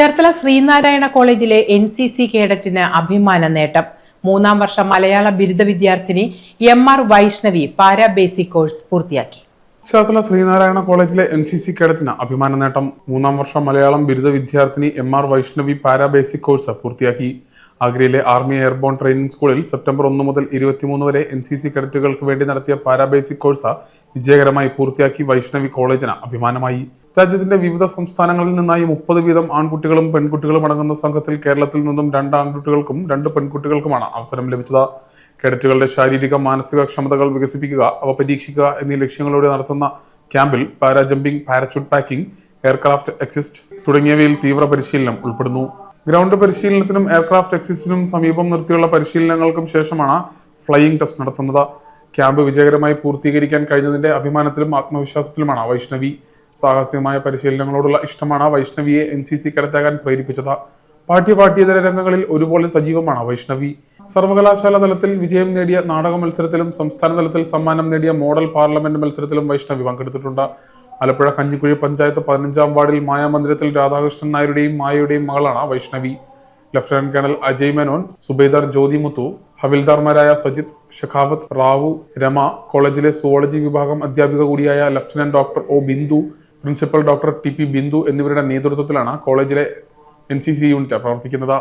ചേർത്തല ശ്രീനാരായണ കോളേജിലെ N C C കേഡറ്റിന് അഭിമാന നേട്ടം. മൂന്നാം വർഷ മലയാള ബിരുദ വിദ്യാർത്ഥിനി M R Vaishnavi para basic course പൂർത്തിയാക്കി. ചേർത്തല ശ്രീനാരായണ കോളേജിലെ എൻ സി സി കേഡറ്റിന് അഭിമാന നേട്ടം. മൂന്നാം വർഷ മലയാളം ബിരുദ വിദ്യാർത്ഥിനി M R Vaishnavi para basic course പൂർത്തിയാക്കി. ആഗ്രയിലെ ആർമി എയർബോൺ ട്രെയിനിംഗ് സ്കൂളിൽ സെപ്റ്റംബർ ഒന്ന് മുതൽ ഇരുപത്തിമൂന്ന് വരെ എൻ സി സി കേഡറ്റുകൾക്ക് വേണ്ടി നടത്തിയ പാരാ ബേസിക് കോഴ്സ് വിജയകരമായി പൂർത്തിയാക്കി വൈഷ്ണവി കോളേജിന് അഭിമാനമായി. രാജ്യത്തിന്റെ വിവിധ സംസ്ഥാനങ്ങളിൽ നിന്നായി മുപ്പത് വീതം ആൺകുട്ടികളും പെൺകുട്ടികളും അടങ്ങുന്ന സംഘത്തിൽ കേരളത്തിൽ നിന്നും രണ്ട് ആൺകുട്ടികൾക്കും രണ്ട് പെൺകുട്ടികൾക്കുമാണ് അവസരം ലഭിച്ചത്. കേഡറ്റുകളുടെ ശാരീരിക മാനസിക ക്ഷമതകൾ വികസിപ്പിക്കുക അവ പരീക്ഷിക്കുക എന്നീ ലക്ഷ്യങ്ങളോടെ നടത്തുന്ന ക്യാമ്പിൽ para jumping parachute packing aircraft exit തുടങ്ങിയവയിൽ തീവ്ര പരിശീലനം ഉൾപ്പെടുന്നു. ഗ്രൗണ്ട് പരിശീലനത്തിനും എയർക്രാഫ്റ്റ് എക്സിസ്റ്റിനും സമീപം നിർത്തിയുള്ള പരിശീലനങ്ങൾക്കും ശേഷമാണ് ഫ്ലൈയിംഗ് ടെസ്റ്റ് നടത്തുന്നത്. ക്യാമ്പ് വിജയകരമായി പൂർത്തീകരിക്കാൻ കഴിഞ്ഞതിന്റെ അഭിമാനത്തിലും ആത്മവിശ്വാസത്തിലുമാണ് വൈഷ്ണവി. സാഹസികമായ പരിശീലനങ്ങളോടുള്ള ഇഷ്ടമാണ് വൈഷ്ണവിയെ എൻ സി സി കടത്താകാൻ പ്രേരിപ്പിച്ചത്. പാഠ്യ പാഠ്യേതര രംഗങ്ങളിൽ ഒരുപോലെ സജീവമാണ് വൈഷ്ണവി. സർവകലാശാല തലത്തിൽ വിജയം നേടിയ നാടക മത്സരത്തിലും സംസ്ഥാന തലത്തിൽ സമ്മാനം നേടിയ മോഡൽ പാർലമെന്റ് മത്സരത്തിലും വൈഷ്ണവി പങ്കെടുത്തിട്ടുണ്ട്. ആലപ്പുഴ കഞ്ഞിക്കുഴി പഞ്ചായത്ത് പതിനഞ്ചാം വാർഡിൽ മായാമന്ദിരത്തിൽ രാധാകൃഷ്ണൻ നായരുടെയും മായയുടെയും മകളാണ് വൈഷ്ണവി. ലഫ്റ്റനന്റ് കേണൽ അജയ് മേനോൻ സുബേദാർ ജ്യോതിമുത്തു ഹവിൽദാർമാരായ സജിത് ഷെഖാവത്ത് റാവു രമ കോളേജിലെ സുവോളജി വിഭാഗം അധ്യാപിക കൂടിയായ lieutenant doctor O Bindu principal doctor T P Bindu എന്നിവരുടെ നേതൃത്വത്തിലാണ് കോളേജിലെ എൻ സി സി യൂണിറ്റ് പ്രവർത്തിക്കുന്നത്.